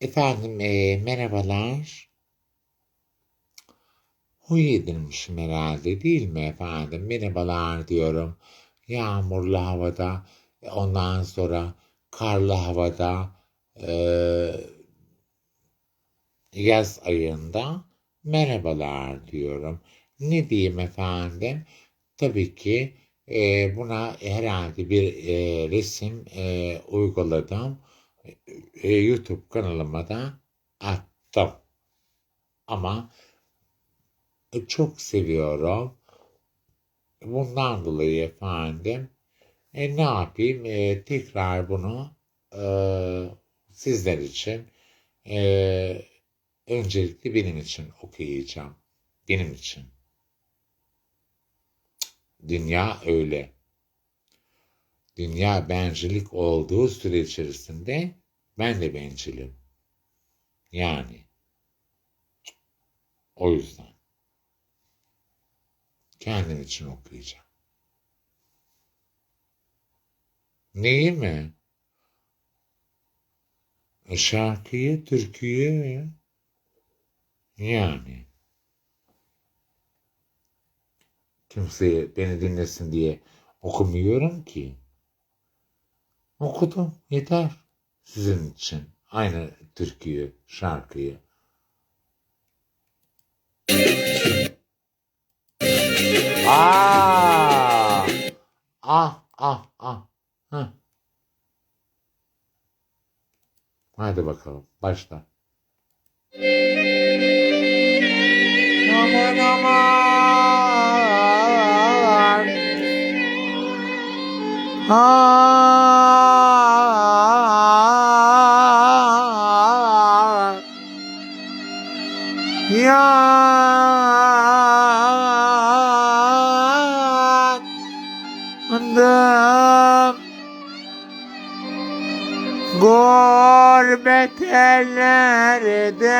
Efendim e, merhabalar. Huy edilmişim herhalde değil mi efendim? Merhabalar diyorum. Yağmurlu havada, ondan sonra karlı havada, e, yaz ayında merhabalar diyorum. Ne diyeyim efendim? Tabii ki e, buna herhalde bir e, resim e, uyguladım. E, YouTube kanalıma da attım. Ama çok seviyorum. Bundan dolayı efendim e, ne yapayım? E, tekrar bunu e, sizler için e, öncelikle benim için okuyacağım. Benim için. Dünya öyle. Dünya bencillik olduğu süre içerisinde ben de bencilim. Yani. O yüzden. Kendim için okuyacağım. Neyi mi? Şarkıyı, türküyü yani. Kimse beni dinlesin diye okumuyorum ki. Okudum, yeter. Sizin için. Aynı türküyü, şarkıyı. Aa! Ah, ah, ah. Heh. Hadi bakalım, başla. Aman aman. Ah. Yandım. Gurbet ellerde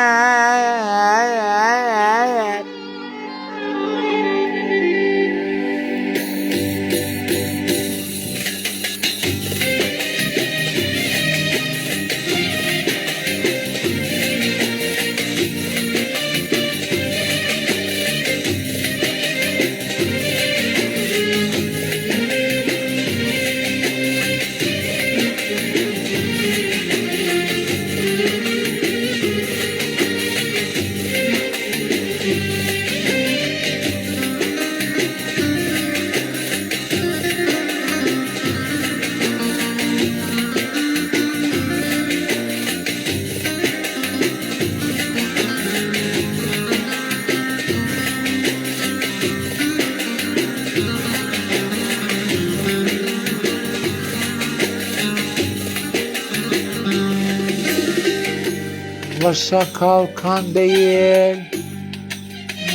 Başa kalkan değil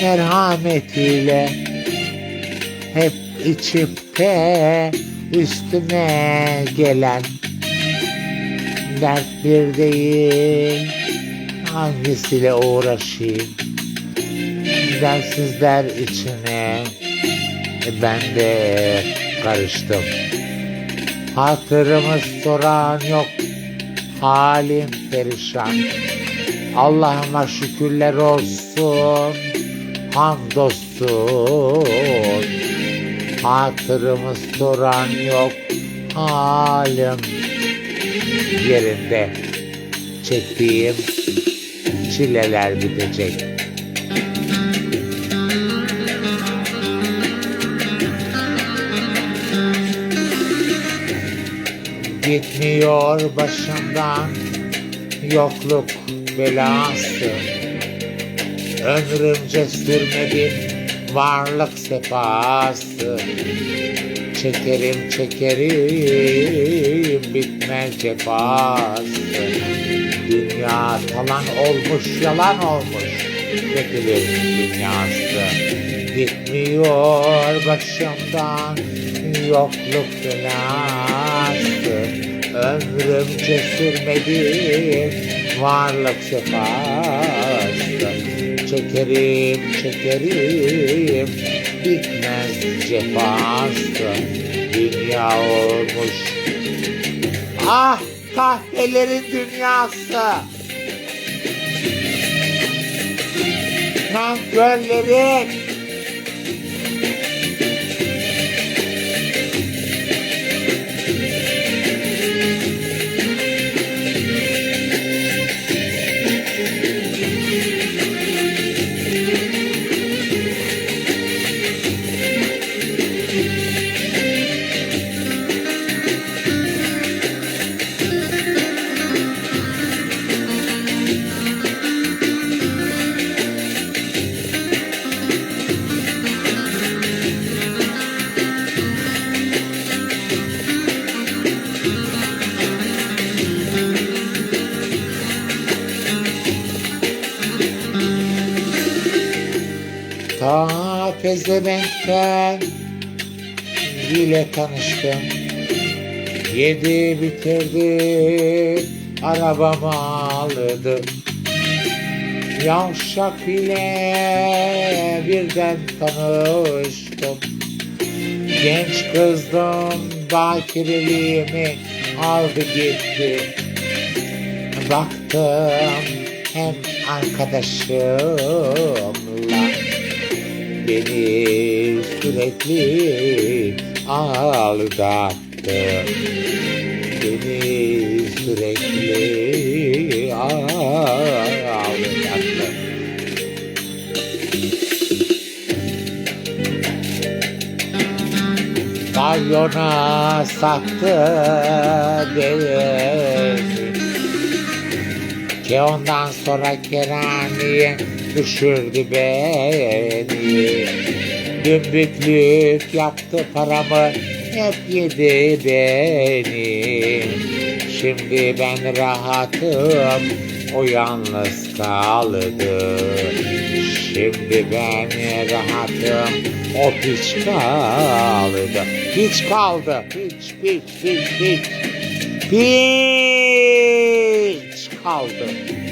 merhametiyle hep içip de üstüme gelen dert bir değil. Hangisiyle uğraşayım? Dersizler içine e, ben de karıştım. Hatırımı soran yok halim perişan Allah'ıma şükürler olsun hamdolsun. Hatırımı soran yok halim yerinde. Çektiğim çileler bitecek. Gitmiyor başımdan yokluk belası. Ömrümce sürmedim varlık sefası. Çekerim çekerim bitmez cefası. Dünya talan olmuş yalan olmuş. Kötülük dünyası? Gitmiyor başımdan yokluk belası. Ömrümce sürmedim varlık şefaatta Çekerim çekerim. Bitmez cefası. Dünya olmuş. Ah kahvelerin dünyası. Nankörlerin Ta pezevenkten ile tanıştım. Yedi bitirdi, arabamı aldı. Yavşak ile birden tanıştım. Genç kızdım, bakireliğimi aldı gitti. Baktım hem arkadaşımla beni sürekli aldattı. Beni sürekli aldattı. Pavyona sattı beni. Ki ondan sonra kerhaneye düşürdü beni. Dümbüklük yaptı paramı hep yedi beni. Şimdi ben rahatım o yalnız kaldı. Şimdi ben rahatım o piç kaldı. Piç kaldı. Piç piç piç piç. Piç kaldı.